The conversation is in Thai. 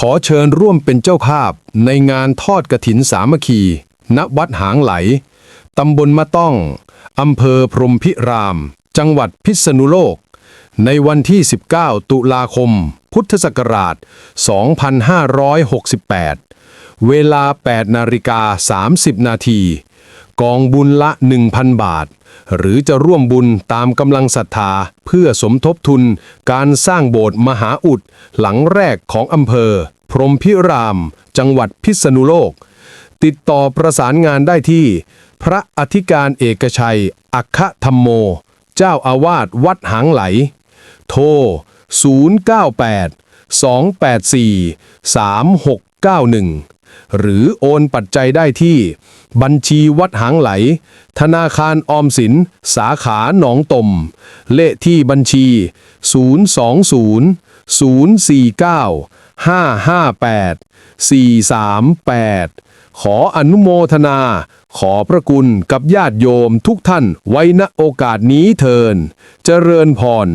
ขอเชิญร่วมเป็นเจ้าภาพในงานทอดกระถินสามัคคี ณ วัดหางไหล ตำบลมะต้อง อำเภอพรมพิราม จังหวัดพิษณุโลก ในวันที่ 19 ตุลาคม พุทธศักราช 2568 เวลา 8 นาฬิกา 30 นาที กองบุญละ 1,000 บาท หรือจะร่วมบุญตามกำลังศรัทธาเพื่อสมทบทุน การสร้างโบสถ์มหาอุด หลังแรกของอำเภอ พรมพิราม จังหวัดพิษณุโลก ติดต่อประสานงานได้ที่ พระอธิการเอกชัย อัคคธรรมโม เจ้าอาวาสวัดหางไหล โทร 098 284 3691 หรือโอนปัจจัยได้ที่ บัญชีวัดหางไหล ธนาคารออมสิน สาขาหนองตม เลขที่บัญชี 020 049 558 438ขออนุโมทนา ขอพระคุณกับญาติโยมทุกท่านไว้ณโอกาสนี้เทิน เจริญพร